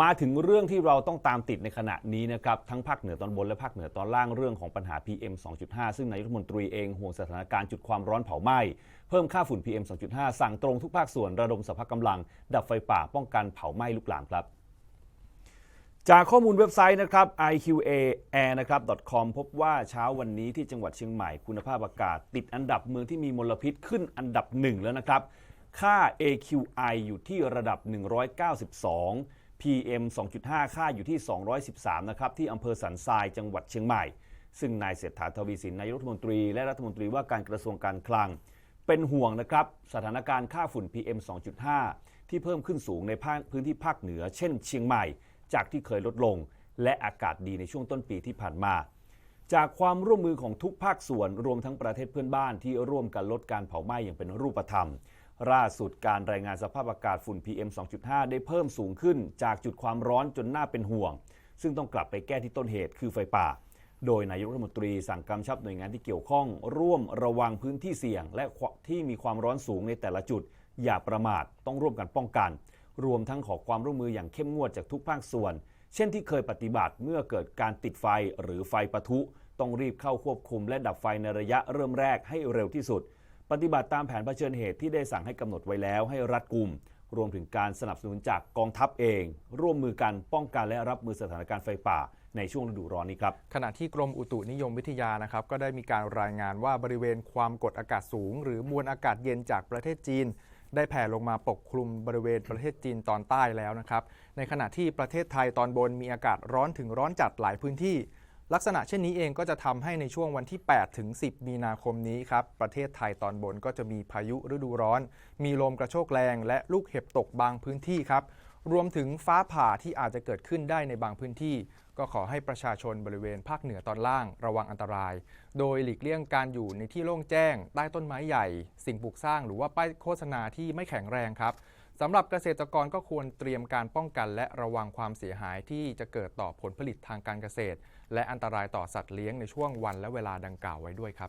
มาถึงเรื่องที่เราต้องตามติดในขณะนี้นะครับทั้งภาคเหนือตอนบนและภาคเหนือตอนล่างเรื่องของปัญหา PM 2.5 ซึ่งนายกรัฐมนตรีเองห่วงสถานการณ์จุดความร้อนเผาไหม้ เพิ่มค่าฝุ่น PM 2.5 สั่งตรงทุกภาคส่วนระดมสภาพกำลัง ดับไฟป่าป้องกันเผาไหม้ลุกลามครับจากข้อมูลเว็บไซต์นะครับ iqaair นะครับ .com พบว่าเช้าวันนี้ที่จังหวัดเชียงใหม่คุณภาพอากาศ ติดอันดับเมืองที่มีมลพิษขึ้นอันดับหนึ่งแล้วนะครับ ค่า AQI อยู่ที่ระดับ 192 PM 2.5 ค่าอยู่ที่ 213 นะครับ ที่อำเภอสันทรายจังหวัดเชียงใหม่ ซึ่งนายเศรษฐาทวีสินนายรัฐมนตรี และรัฐมนตรีว่าการกระทรวงการคลัง เป็นห่วงนะครับ สถานการณ์ค่าฝุ่น PM 2.5 ที่เพิ่มขึ้นสูงในภาคพื้นที่ภาคเหนือ เช่น เชียงใหม่ จากที่เคยลดลง และอากาศดีในช่วงต้นปีที่ผ่านมา จากความร่วมมือของทุกภาคส่วนรวมทั้งประเทศเพื่อนบ้านที่ร่วมกันลดการเผาไหม้อย่างเป็นรูปธรรม ล่าสุดการรายงานสภาพอากาศฝุ่น PM 2.5 ได้เพิ่มสูงขึ้นจากจุดความร้อนจนน่าเป็นห่วง ซึ่งต้องกลับไปแก้ที่ต้นเหตุคือไฟป่า โดยนายกรัฐมนตรีสั่งกำชับหน่วยงานที่เกี่ยวข้อง ร่วมระวังพื้นที่เสี่ยง และที่มีความร้อนสูงในแต่ละจุด อย่าประมาทต้องร่วมกันป้องกัน รวมทั้งขอความร่วมมืออย่างเข้มงวดจากทุกภาคส่วน เช่นที่เคยปฏิบัติเมื่อเกิดการติดไฟหรือไฟปะทุ ต้องรีบเข้าควบคุมและดับไฟในระยะเริ่มแรกให้เร็วที่สุด ปฏิบัติตามแผนเผชิญเหตุที่ได้สั่งให้กำหนดไว้แล้วให้รัดกุม รวมถึงการสนับสนุนจากกองทัพเอง ร่วมมือกันป้องกันและรับมือสถานการณ์ไฟป่าในช่วงฤดูร้อนนี้ครับ ขณะที่กรมอุตุนิยมวิทยานะครับ ก็ได้มีการรายงานว่าบริเวณความกดอากาศสูง หรือมวลอากาศเย็นจากประเทศจีน ได้แผ่ลงมาปกคลุมบริเวณประเทศจีนตอนใต้แล้วนะครับ ในขณะที่ประเทศไทยตอนบนมีอากาศร้อนถึงร้อนจัดหลายพื้นที่ ลักษณะเช่นนี้เองก็จะทำให้ในช่วงวันที่ 8 ถึง 10 มีนาคมนี้ครับ ประเทศไทยตอนบนก็จะมีพายุฤดูร้อน มีลมกระโชกแรง และลูกเห็บตกบางพื้นที่ครับ รวมถึงฟ้าผ่าที่อาจจะเกิดขึ้นได้ในบางพื้นที่ ก็ขอให้ประชาชนบริเวณภาคเหนือตอนล่าง ระวังอันตราย โดยหลีกเลี่ยงการอยู่ในที่โล่งแจ้ง ใต้ต้นไม้ใหญ่ สิ่งปลูกสร้างหรือว่าป้ายโฆษณาที่ไม่แข็งแรงครับ สำหรับเกษตรกรก็ควรเตรียมการป้องกัน และระวังความเสียหายที่จะเกิดต่อผลผลิตทางการเกษตร และอันตรายต่อสัตว์เลี้ยงในช่วงวันและเวลาดังกล่าวไว้ด้วยครับ